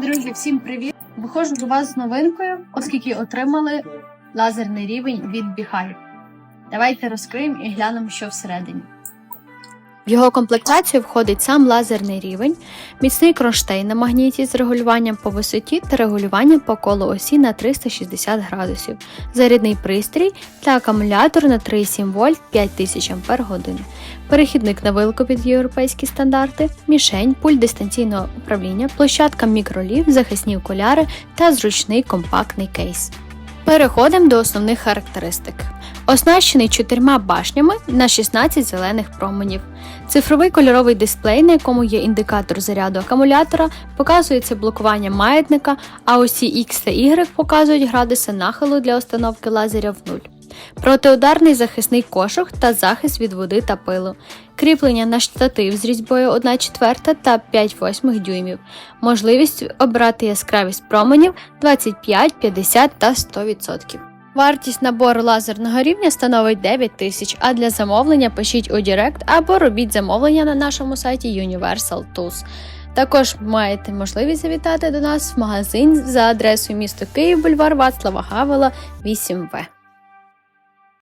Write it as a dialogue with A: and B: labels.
A: Друзі, всім привіт! Виходжу до вас з новинкою, оскільки отримали лазерний рівень від Beehive. Давайте розкриємо і глянемо, що всередині. В його комплектацію входить сам лазерний рівень, міцний кронштейн на магніті з регулюванням по висоті та регулюванням по колу осі на 360 градусів, зарядний пристрій та акумулятор на 3,7 вольт 5000 Ах, перехідник на вилку під європейські стандарти, мішень, пульт дистанційного управління, площадка мікролів, захисні окуляри та зручний компактний кейс. Переходимо до основних характеристик. Оснащений чотирма башнями на 16 зелених променів. Цифровий кольоровий дисплей, на якому є індикатор заряду акумулятора, показується блокування маятника, а осі X та Y показують градуси нахилу для установки лазеря в нуль. Протиударний захисний кошик та захист від води та пилу. Кріплення на штатив з різьбою 1 четверта та 5 восьмих дюймів. Можливість обрати яскравість променів 25, 50 та 100%. Вартість набору лазерного рівня становить 9 тисяч, а для замовлення пишіть у Директ або робіть замовлення на нашому сайті Universal Tools. Також маєте можливість завітати до нас в магазин за адресою місто Київ, бульвар Вацлава Гавела, 8В.